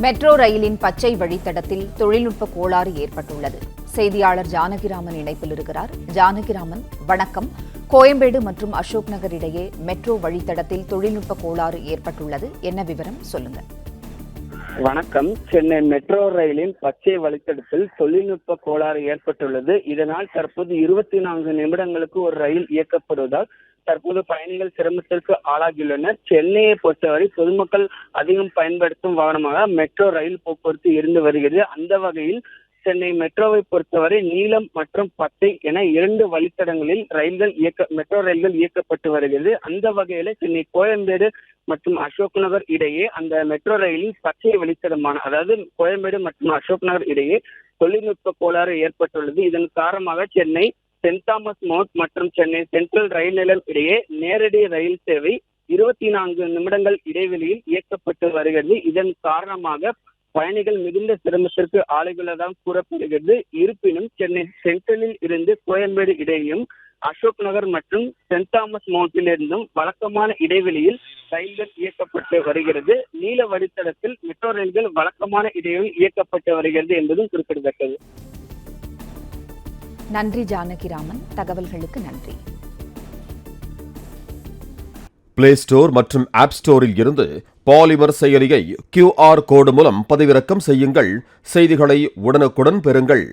Metro ரயிலின் பச்சை வழித்தடத்தில் தொழில்நுட்ப கோளாறு ஏற்பட்டுள்ளது. செய்தியாளர் ஜானகிராமன் இணைப்பில் இருக்கிறார். ஜானகிராமன் வணக்கம். கோயம்பேடு மற்றும் அசோக் நகர் இடையே மெட்ரோ வழித்தடத்தில் தொழில்நுட்ப கோளாறு ஏற்பட்டுள்ளது. என்ன விவரம்? சொல்லுங்க. வணக்கம். சென்னை மெட்ரோ ரயிலின் பச்சை வழித்தடத்தில் தொழில்நுட்ப கோளாறு ஏற்பட்டுள்ளது. இதனால் தற்போது இருபத்தி நான்கு நிமிடங்களுக்கு ஒரு ரயில் இயக்கப்படுவதால் தற்போது பயணிகள் சிரமத்திற்கு ஆளாகியுள்ளனர். சென்னையை பொறுத்தவரை பொதுமக்கள் அதிகம் பயன்படுத்தும் வாகனமாக மெட்ரோ ரயில் போக்குவரத்து இருந்து வருகிறது. அந்த வகையில் சென்னை மெட்ரோவை பொறுத்தவரை நீலம் மற்றும் பத்தை என இரண்டு வழித்தடங்களில் ரயில்கள் இயக்க மெட்ரோ ரயில்கள் இயக்கப்பட்டு வருகிறது. அந்த வகையில சென்னை கோயம்பேடு மற்றும் அசோக் நகர் இடையே அந்த மெட்ரோ ரயிலின் பச்சை வழித்தடமான அதாவது கோயம்பேடு மற்றும் அசோக் நகர் இடையே தொழில்நுட்ப கோளாறு ஏற்பட்டுள்ளது. இதன் காரணமாக சென்னை சென்ட் தாமஸ் மவுண்ட் மற்றும் சென்னை சென்ட்ரல் ரயில் நிலையம் இடையே நேரடி ரயில் சேவை இருபத்தி நான்கு நிமிடங்கள் இடைவெளியில் இயக்கப்பட்டு வருகிறது. இதன் காரணமாக பயணிகள் மிகுந்த சிரமத்திற்கு ஆளுகளதான் கூறப்படுகிறது. இருப்பினும் சென்னை சென்ட்ரலில் இருந்து கோயம்பேடு இடையும் அசோக் நகர் மற்றும் சென்ட் தாமஸ் மவுண்டில் இருந்தும் வழக்கமான இடைவெளியில் ரயில்கள் இயக்கப்பட்டு வருகிறது. நீல வழித்தடத்தில் மெட்ரோ ரயில்கள் வழக்கமான இடைவெளியில் இயக்கப்பட்டு வருகிறது என்பதும் குறிப்பிடத்தக்கது. நன்றி ஜானகிராமன் தகவல்களுக்கு நன்றி. பிளே ஸ்டோர் மற்றும் ஆப் ஸ்டோரில் இருந்து பாலிமர் செயலியை கியூஆர் கோடு மூலம் பதிவிறக்கம் செய்யுங்கள். செய்திகளை உடனுக்குடன் பெறுங்கள்.